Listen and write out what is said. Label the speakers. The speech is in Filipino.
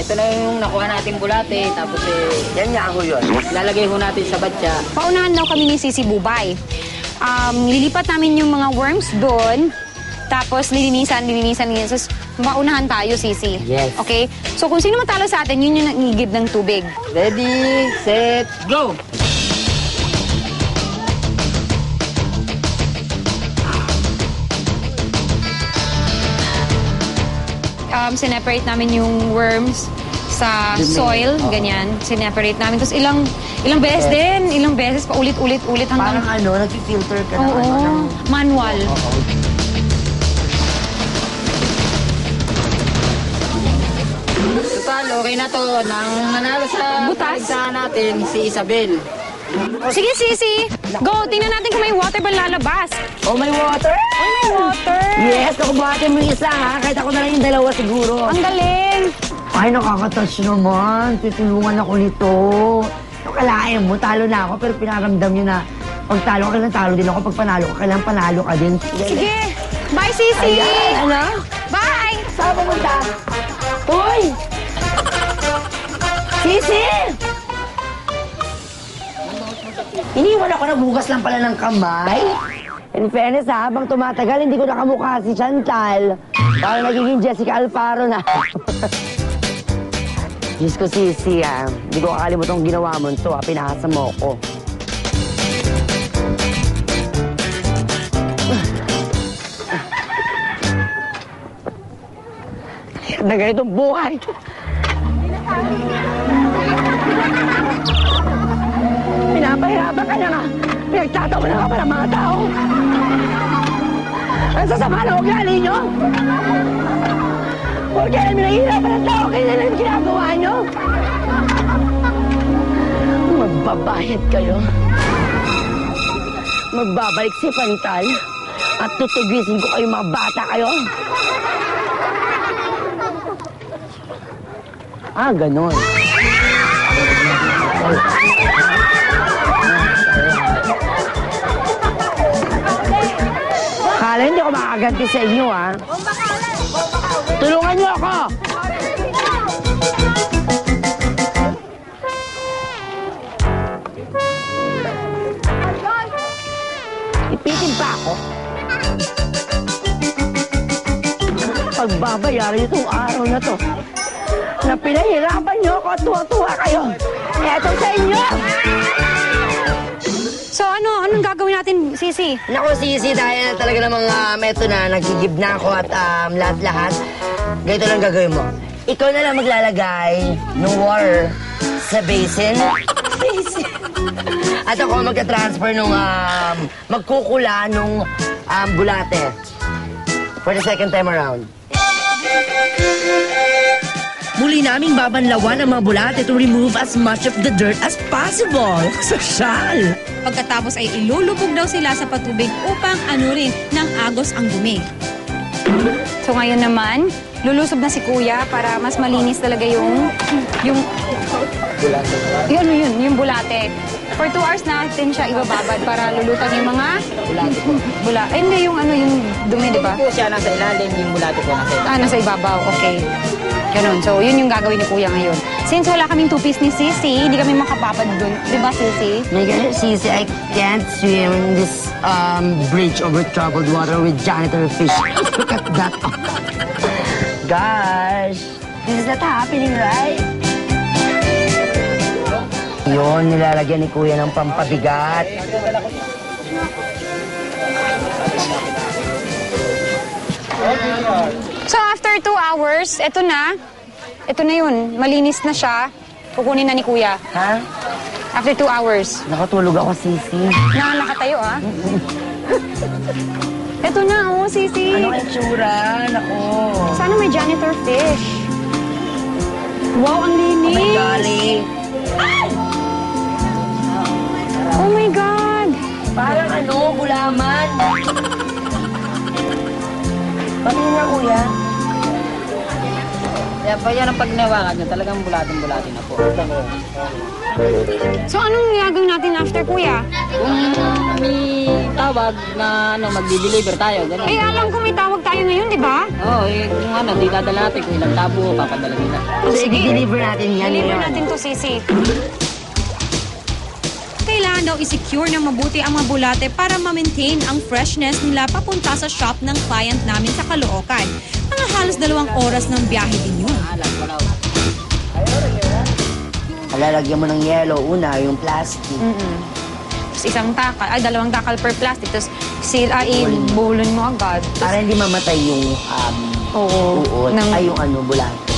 Speaker 1: ito na yung nakuha natin bulate. Tapos eh,
Speaker 2: Yan nga ho yun.
Speaker 1: lalagay ho natin sa batya.
Speaker 3: Paunahan daw kami ni Sisi Bubay. Um, lilipat namin yung mga worms doon. Tapos lilinisan, lilinisan, lilinisan. So, maunahan tayo, Sisi.
Speaker 1: Yes.
Speaker 3: Okay? So kung sino matalo sa atin, yun yung nangigib ng tubig.
Speaker 1: Ready, set, go!
Speaker 3: Um, sineparate namin yung worms sa soil, ganyan. Sineparate namin. Tapos ilang ilang beses din, ilang beses pa ulit-ulit-ulit
Speaker 2: Parang
Speaker 3: hanggang...
Speaker 2: ano, nag-filter ka ng
Speaker 3: Oo,
Speaker 2: ano. ng-
Speaker 3: manual.
Speaker 1: Total, okay na to. Nang nanalo sa
Speaker 3: Butas?
Speaker 1: paligsahan natin, si Isabel.
Speaker 3: Sige, Sisi. Go, tingnan natin kung may water ba lalabas.
Speaker 2: Oh, may water!
Speaker 3: Ay, may water.
Speaker 2: Yes, ako buhatin mo yung isa ha. Kahit ako na lang yung dalawa siguro.
Speaker 3: Ang galing.
Speaker 2: Ay, nakakatouch naman. Tutulungan ako nito. Yung kalahin mo, talo na ako, pero pinaramdam nyo na pag talo ka, kailangan talo din ako. Pag panalo ka, kailangan panalo ka din.
Speaker 3: Sige. Bye, Sisi.
Speaker 2: Ayan, ano?
Speaker 3: Bye.
Speaker 2: Saan pumunta? Uy! Sisi! Iniwan ako nagbugas lang pala ng kamay. In fairness ha, habang tumatagal, hindi ko nakamukha si Chantal. Parang nagiging Jessica Alfaro na. Diyos ko, Sisi ha. Hindi ko kakalimutan ang ginawa mo ito ha. Pinahasa mo ko. na ganitong buhay. Pinapahirapan ka na nga. Pinagtatawa na ka para mga tao. Ang sasama na ugali nyo. Porque alam nyo nahihirapan ang tao, kaya na yung ginagawa nyo. Magbabayad kayo. Magbabalik si Pantal at tutugisin ko kayo mga bata kayo. Ah, ganon. Kala makaganti sa inyo, ha? Tulungan niyo ako! Ipitin pa ako. Pagbabayaran niyo itong araw na to na pinahirapan niyo ako at tuwa-tuwa kayo. Eto sa inyo!
Speaker 3: So ano, anong gagawin natin, Sisi?
Speaker 2: Naku, Sisi, dahil talaga namang um, eto na, nagigib na ako at um, lahat-lahat. Ganito lang gagawin mo. Ikaw na lang maglalagay ng water sa basin. Basin. At ako magka-transfer nung, um, magkukula nung um, bulate. For the second time around. Muli naming babanlawan ang mga bulate to remove as much of the dirt as possible. Sosyal!
Speaker 4: Pagkatapos ay ilulubog daw sila sa patubig upang anurin ng agos ang dumi.
Speaker 3: So ngayon naman, lulusob na si Kuya para mas malinis talaga yung yung yung ano yun, yung bulate. For two hours natin siya ibababad para lulutan yung mga bula. Eh, hindi yung ano yung dumi, di ba?
Speaker 1: Po siya nasa ilalim, yung bulate po nasa ilalim.
Speaker 3: Ah, nasa ibabaw. Okay. Ganun. So, yun yung gagawin ni Kuya ngayon. Since wala kaming two-piece ni Sisi, hindi kami makapapad dun. Di ba, Sisi?
Speaker 2: Mega, Sisi, I can't swim in this um, bridge over troubled water with janitor fish. Look at that. Gosh, this is not happening, right? Yun, nilalagyan ni Kuya ng pampabigat.
Speaker 3: So, after two hours, eto na. Eto na yun. Malinis na siya. Kukunin na ni Kuya.
Speaker 2: Ha?
Speaker 3: After two hours.
Speaker 2: Nakatulog ako, Sisi.
Speaker 3: Na nakatayo, ah. Eto na, oh, Sisi.
Speaker 2: Ano ang tsura? Nako.
Speaker 3: Sana may janitor fish. Wow, ang
Speaker 2: Oh
Speaker 3: linis.
Speaker 2: my golly.
Speaker 3: Oh my God.
Speaker 2: Parang ano, gulaman. Patingin nga, Kuya.
Speaker 1: Kaya pa yan ang pag nawakan nyo, talagang bulatin-bulatin na po.
Speaker 3: So, anong gagawin natin after, kuya?
Speaker 1: May tawag na ano, magdi-deliver tayo, gano'n.
Speaker 3: Eh, alam ko may tawag tayo ngayon, di ba?
Speaker 1: Oo, eh, kung ano, di dadala natin, kung ilang tabo, papadala nila.
Speaker 2: So, i-deliver natin yan
Speaker 3: Deliver
Speaker 2: ngayon.
Speaker 3: natin to, Sisi.
Speaker 4: Kailangan daw i-secure ng mabuti ang mga bulate para ma-maintain ang freshness nila papunta sa shop ng client namin sa Caloocan. Mga halos dalawang oras ng biyahe din yun.
Speaker 2: Lalagyan mo ng yellow, una, yung plastic.
Speaker 3: Tapos isang takal, ay dalawang takal per plastic. Tapos sila, ibulon mo agad.
Speaker 2: Para hindi mamatay yung um,
Speaker 3: Oo.
Speaker 2: uod,
Speaker 3: Ng-
Speaker 2: ay yung ano, bulat.